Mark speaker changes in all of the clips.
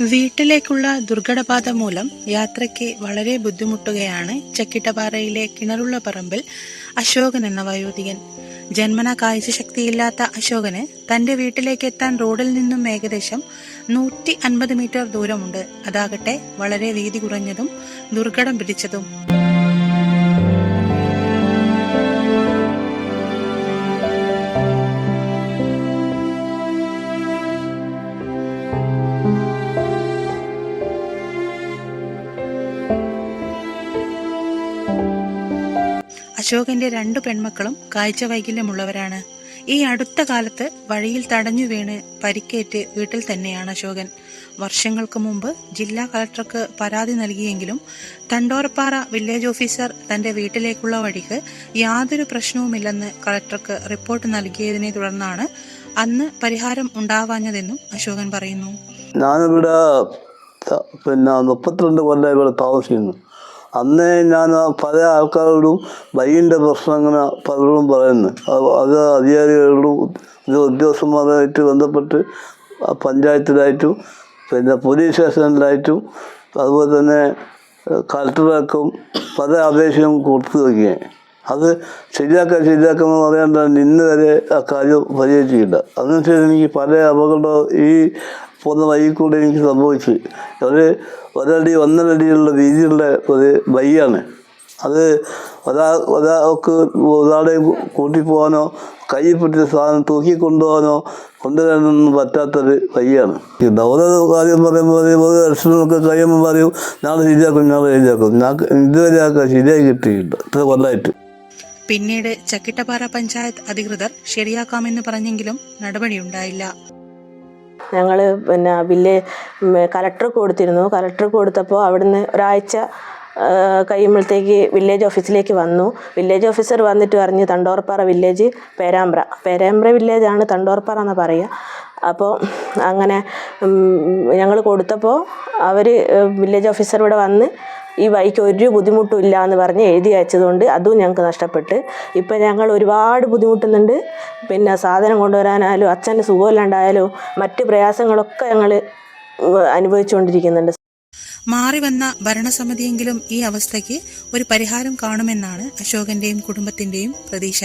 Speaker 1: വീട്ടിലേക്കുള്ള ദുർഘടപാത മൂലം യാത്രയ്ക്ക് വളരെ ബുദ്ധിമുട്ടുകയാണ് ചക്കിട്ടപാറയിലെ കിണറുള്ള പറമ്പിൽ അശോകൻ എന്ന വയോധികൻ. ജന്മന കാഴ്ചശക്തിയില്ലാത്ത അശോകന് തന്റെ വീട്ടിലേക്ക് എത്താൻ റോഡിൽ നിന്നും ഏകദേശം നൂറ്റി അൻപത് മീറ്റർ ദൂരമുണ്ട്. അതാകട്ടെ വളരെ വീതി കുറഞ്ഞതും ദുർഘടം പിടിച്ചതും. അശോകന്റെ രണ്ടു പെൺമക്കളും കാഴ്ച വൈകല്യമുള്ളവരാണ്. ഈ അടുത്ത കാലത്ത് വഴിയിൽ തടഞ്ഞു വീണ് പരിക്കേറ്റ് വീട്ടിൽ തന്നെയാണ് അശോകൻ. വർഷങ്ങൾക്ക് മുമ്പ് ജില്ലാ കളക്ടർക്ക് പരാതി നൽകിയെങ്കിലും തണ്ടോറപ്പാറ വില്ലേജ് ഓഫീസർ തന്റെ വീട്ടിലേക്കുള്ള വഴിക്ക് യാതൊരു പ്രശ്നവുമില്ലെന്ന് കളക്ടർക്ക് റിപ്പോർട്ട് നൽകിയതിനെ തുടർന്നാണ് അന്ന് പരിഹാരം ഉണ്ടാവാഞ്ഞതെന്നും അശോകൻ പറയുന്നു.
Speaker 2: ഞാനിവിടെ പിന്നെ മുപ്പത്തിരണ്ട് കൊല്ലം ഇവിടെ താമസിക്കുന്നു. അന്നേ ഞാൻ പല ആൾക്കാരോടും വൈകിന്റെ പ്രശ്നം അങ്ങനെ പലരോടും പറയുന്നു. അത് അധികാരികളോടും ഉദ്യോഗസ്ഥന്മാരായിട്ട് ബന്ധപ്പെട്ട് പഞ്ചായത്തിലായിട്ടും പിന്നെ പോലീസ് സ്റ്റേഷനിലായിട്ടും അതുപോലെ തന്നെ കളക്ടർക്കും പല അപേക്ഷയും കൊടുത്തു നോക്കിയേ. അത് ശരിയാക്കാൻ ശരിയാക്കാമെന്ന് പറയാണ്ട് ഇന്ന് വരെ ആ കാര്യം പരിഹരിച്ചിട്ടില്ല. അതിനുശേഷം എനിക്ക് പല അപകടം ഈ പോകുന്ന വഴി കൂടെ എനിക്ക് സംഭവിച്ചു. ഒരു ഒരടി ഒന്നരടിയുള്ള വീതിയുള്ള ഒരു വഴിയാണ്. അത് ഒരാ ഒരാൾക്ക് ഒരാളെ കൂട്ടിപ്പോകാനോ കയ്യിൽ പിടിച്ച സാധനം തൂക്കി കൊണ്ടുപോകാനോ കൊണ്ടുവരാനൊന്നും പറ്റാത്തൊരു വഴിയാണ്. ഈ ഓരോ കാര്യം പറയുമ്പോൾ പറയുമ്പോൾ ലക്ഷണമൊക്കെ കഴിയുമ്പോൾ പറയും നാളെ ശരിയാക്കും നാളെ ശരിയാക്കും. ഞാൻ ഇതുവരെ ആക്കാൻ ശരിയായി കിട്ടിയിട്ടുണ്ട് ഇത്ര കൊല്ലമായിട്ട്
Speaker 1: പിന്നീട് ചക്കിട്ടപ്പാറ പഞ്ചായത്ത് അധികൃതർ ശരിയാക്കാമെന്ന് പറഞ്ഞെങ്കിലും നടപടിയുണ്ടായില്ല.
Speaker 3: ഞങ്ങൾ പിന്നെ വില്ലേ കലക്ടർക്ക് കൊടുത്തിരുന്നു. കലക്ടർക്ക് കൊടുത്തപ്പോൾ അവിടുന്ന് ഒരാഴ്ച കഴിയുമ്പോഴത്തേക്ക് വില്ലേജ് ഓഫീസിലേക്ക് വന്നു. വില്ലേജ് ഓഫീസർ വന്നിട്ട് പറഞ്ഞു തണ്ടോർപ്പാറ വില്ലേജ് പേരാമ്പ്ര. പേരാമ്പ്ര വില്ലേജാണ് തണ്ടോർപ്പാറ എന്ന് പറയുക അപ്പോൾ അങ്ങനെ ഞങ്ങൾ കൊടുത്തപ്പോൾ അവർ വില്ലേജ് ഓഫീസർ ഇവിടെ വന്ന് ഈ വഴിക്ക് ഒരു ബുദ്ധിമുട്ടും ഇല്ല എന്ന് പറഞ്ഞ് എഴുതി അയച്ചതുകൊണ്ട് അതും ഞങ്ങൾക്ക് നഷ്ടപ്പെട്ട്. ഇപ്പം ഞങ്ങൾ ഒരുപാട് ബുദ്ധിമുട്ടുന്നുണ്ട്. പിന്നെ സാധനം കൊണ്ടുവരാനായാലും അച്ഛന്റെ സുഖമില്ലാണ്ടായാലും മറ്റ് പ്രയാസങ്ങളൊക്കെ ഞങ്ങൾ അനുഭവിച്ചുകൊണ്ടിരിക്കുന്നുണ്ട്.
Speaker 1: മാറി വന്ന ഭരണസമിതിയെങ്കിലും ഈ അവസ്ഥയ്ക്ക് ഒരു പരിഹാരം കാണുമെന്നാണ് അശോകന്റെയും കുടുംബത്തിന്റെയും പ്രതീക്ഷ.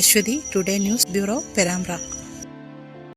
Speaker 1: Aswathi today news bureau Perambra.